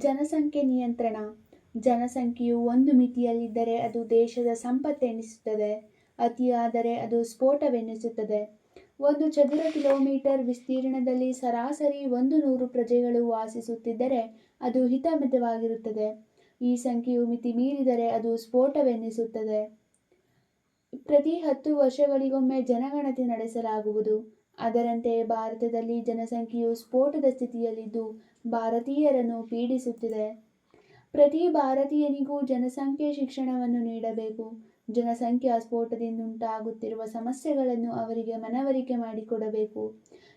ಜನಸಂಖ್ಯೆ ನಿಯಂತ್ರಣ. ಜನಸಂಖ್ಯೆಯು ಒಂದು ಮಿತಿಯಲ್ಲಿದ್ದರೆ ಅದು ದೇಶದ ಸಂಪತ್ತೆನಿಸುತ್ತದೆ ಅತಿಯಾದರೆ ಅದು ಸ್ಫೋಟವೆನಿಸುತ್ತದೆ. ಒಂದು ಚದುರ ಕಿಲೋಮೀಟರ್ ವಿಸ್ತೀರ್ಣದಲ್ಲಿ ಸರಾಸರಿ ಒಂದು ನೂರು ಪ್ರಜೆಗಳು ವಾಸಿಸುತ್ತಿದ್ದರೆ ಅದು ಹಿತಮಿತವಾಗಿರುತ್ತದೆ. ಈ ಸಂಖ್ಯೆಯು ಮಿತಿ ಮೀರಿದರೆ ಅದು ಸ್ಫೋಟವೆನಿಸುತ್ತದೆ. ಪ್ರತಿ ಹತ್ತು ವರ್ಷಗಳಿಗೊಮ್ಮೆ ಜನಗಣತಿ ನಡೆಸಲಾಗುವುದು. ಅದರಂತೆ ಭಾರತದಲ್ಲಿ ಜನಸಂಖ್ಯೆಯು ಸ್ಫೋಟದ ಸ್ಥಿತಿಯಲ್ಲಿದ್ದು ಭಾರತೀಯರನ್ನು ಪೀಡಿಸುತ್ತಿದೆ. ಪ್ರತಿ ಭಾರತೀಯನಿಗೂ ಜನಸಂಖ್ಯೆ ಶಿಕ್ಷಣವನ್ನು ನೀಡಬೇಕು. ಜನಸಂಖ್ಯಾ ಸ್ಫೋಟದಿಂದುಂಟಾಗುತ್ತಿರುವ ಸಮಸ್ಯೆಗಳನ್ನು ಅವರಿಗೆ ಮನವರಿಕೆ ಮಾಡಿಕೊಡಬೇಕು.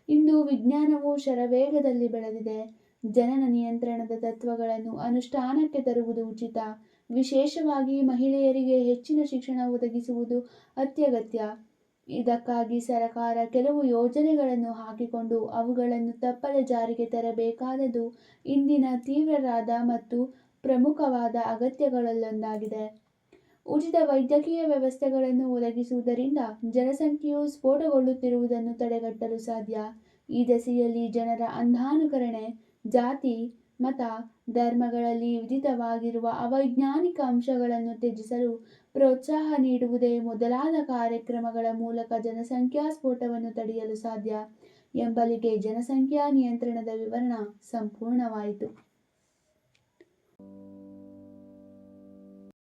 ಇಂದು ವಿಜ್ಞಾನವು ಶರವೇಗದಲ್ಲಿ ಬೆಳೆದಿದೆ. ಜನನ ನಿಯಂತ್ರಣದ ತತ್ವಗಳನ್ನು ಅನುಷ್ಠಾನಕ್ಕೆ ತರುವುದು ಉಚಿತ. ವಿಶೇಷವಾಗಿ ಮಹಿಳೆಯರಿಗೆ ಹೆಚ್ಚಿನ ಶಿಕ್ಷಣ ಒದಗಿಸುವುದು ಅತ್ಯಗತ್ಯ. ಇದಕ್ಕಾಗಿ ಸರಕಾರ ಕೆಲವು ಯೋಜನೆಗಳನ್ನು ಹಾಕಿಕೊಂಡು ಅವುಗಳನ್ನು ತಪ್ಪದೆ ಜಾರಿಗೆ ತರಬೇಕಾದದು ಇಂದಿನ ತೀವ್ರವಾದ ಮತ್ತು ಪ್ರಮುಖವಾದ ಅಗತ್ಯಗಳಲ್ಲೊಂದಾಗಿದೆ. ಉಚಿತ ವೈದ್ಯಕೀಯ ವ್ಯವಸ್ಥೆಗಳನ್ನು ಒದಗಿಸುವುದರಿಂದ ಜನಸಂಖ್ಯೆಯು ಸ್ಫೋಟಗೊಳ್ಳುತ್ತಿರುವುದನ್ನು ತಡೆಗಟ್ಟಲು ಸಾಧ್ಯ. ಈ ದೆಸೆಯಲ್ಲಿ ಜನರ ಅಂಧಾನುಕರಣೆ, ಜಾತಿ ಮತ, ಧರ್ಮಗಳಲ್ಲಿ ವಿಧಿತವಾಗಿರುವ ಅವೈಜ್ಞಾನಿಕ ಅಂಶಗಳನ್ನು ತ್ಯಜಿಸಲು ಪ್ರೋತ್ಸಾಹ ನೀಡುವುದೇ ಮೊದಲಾದ ಕಾರ್ಯಕ್ರಮಗಳ ಮೂಲಕ ಜನಸಂಖ್ಯಾ ಸ್ಫೋಟವನ್ನು ತಡೆಯಲು ಸಾಧ್ಯ. ಎಂಬಲ್ಲಿಗೆ ಜನಸಂಖ್ಯಾ ನಿಯಂತ್ರಣದ ವಿವರಣ ಸಂಪೂರ್ಣವಾಯಿತು.